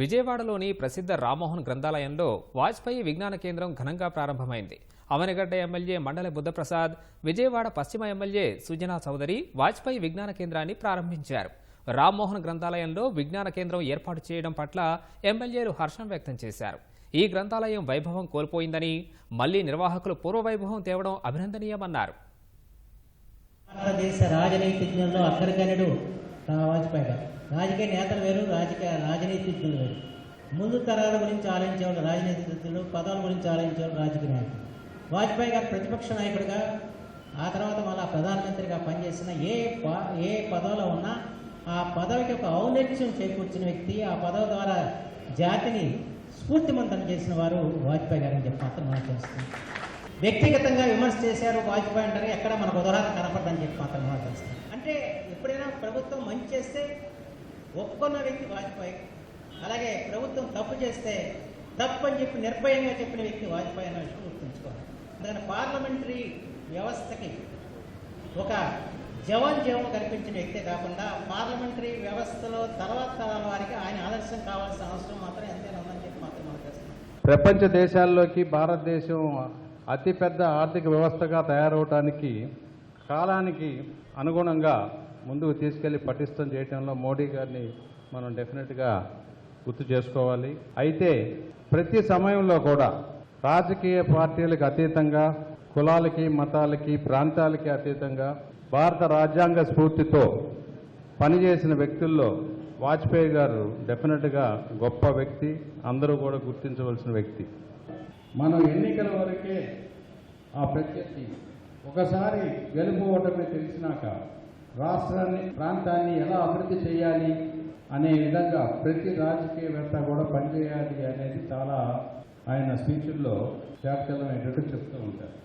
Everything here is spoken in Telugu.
విజయవాడలోని ప్రసిద్ధ రామ్మోహన్ గ్రంథాలయంలో వాజ్పేయి విజ్ఞాన కేంద్రం ఘనంగా ప్రారంభమైంది. అవనిగడ్డ ఎమ్మెల్యే మండలి బుద్ధప్రసాద్ విజయవాడ పశ్చిమ ఎమ్మెల్యే సుజనా చౌదరి వాజ్పేయి విజ్ఞాన కేంద్రాన్ని ప్రారంభించారు. రామ్మోహన్ గ్రంథాలయంలో విజ్ఞాన కేంద్రం ఏర్పాటు చేయడం పట్ల ఎమ్మెల్యేలు హర్షం వ్యక్తం చేశారు. ఈ గ్రంథాలయం వైభవం కోల్పోయిందని మళ్ళీ నిర్వాహకులు పూర్వ వైభవం తేవడం అభినందనీయమన్నారు. భారతదేశ రాజనీతిజ్ఞుల్లో అగ్రగణ్యుడు రా వాజ్పేయి. గారు రాజకీయ నేతలు వేరు రాజకీయ రాజనీతిజ్ఞులు వేరు. ముందు తరాల గురించి ఆలోచించేవాళ్ళు రాజనీతిజ్ఞులు పదాల గురించి ఆలోచించేవాళ్ళు రాజకీయ నాయకులు. వాజ్పేయి గారు ప్రతిపక్ష నాయకుడిగా ఆ తర్వాత మళ్ళా ప్రధానమంత్రిగా పనిచేసిన ఏ ప- ఏ పదవిలో ఉన్నా ఆ పదవికి ఒక ఔన్నత్యం చేకూర్చిన వ్యక్తి ఆ పదవి ద్వారా జాతిని స్ఫూర్తిమంతం చేసిన వారు వాజ్పేయి గారు అని చెప్పి మాత్రం మనకు తెలుస్తుంది. వ్యక్తిగతంగా విమర్శ చేశారు వాజ్పేయి అంటారు ఎక్కడ మనకు ఉదాహరణ కనపడదని చెప్పి మాత్రం మనకు తెలుస్తుంది. అంటే ఎప్పుడైనా ప్రభుత్వం మంచి చేస్తే ఒప్పుకున్న వ్యక్తి వాజ్పేయి. అలాగే ప్రభుత్వం తప్పు చేస్తే తప్పు అని చెప్పి నిర్భయంగా చెప్పిన వ్యక్తి వాజ్పేయి అన్న విషయం గుర్తుంచుకోవాలి. అందుకని పార్లమెంటరీ వ్యవస్థకి ఒక జవన్ జీవం కల్పించిన వ్యక్తే కాకుండా పార్లమెంటరీ వ్యవస్థలో తర్వాత తరాల వారికి ఆయన ఆదర్శం కావాల్సిన అవసరం మాత్రం ఎంతైనా ఉందని చెప్పి మాత్రం మనం చేస్తున్నాం. ప్రపంచ దేశాల్లోకి భారతదేశం అతిపెద్ద ఆర్థిక వ్యవస్థగా తయారవటానికి కాలానికి అనుగుణంగా ముందుకు తీసుకెళ్ళి పటిష్టం చేయడంలో మోడీ గారిని మనం డెఫినెట్గా గుర్తు చేసుకోవాలి. అయితే ప్రతి సమయంలో కూడా రాజకీయ పార్టీలకు అతీతంగా కులాలకి మతాలకి ప్రాంతాలకి అతీతంగా భారత రాజ్యాంగ స్ఫూర్తితో పనిచేసిన వ్యక్తుల్లో వాజ్పేయి గారు డెఫినెట్గా గొప్ప వ్యక్తి అందరూ కూడా గుర్తించవలసిన వ్యక్తి. మనం ఎన్నికల వరకే ఆ ప్రత్యర్థి. ఒకసారి గెలుపు ఓటమి తెలిసినాక రాష్ట్రాన్ని ప్రాంతాన్ని ఎలా అభివృద్ధి చేయాలి అనే విధంగా ప్రతి రాజకీయవేత్త కూడా పనిచేయాలి అనేది చాలా ఆయన స్పీచ్ల్లో శాఖలం చెప్తూ ఉంటారు.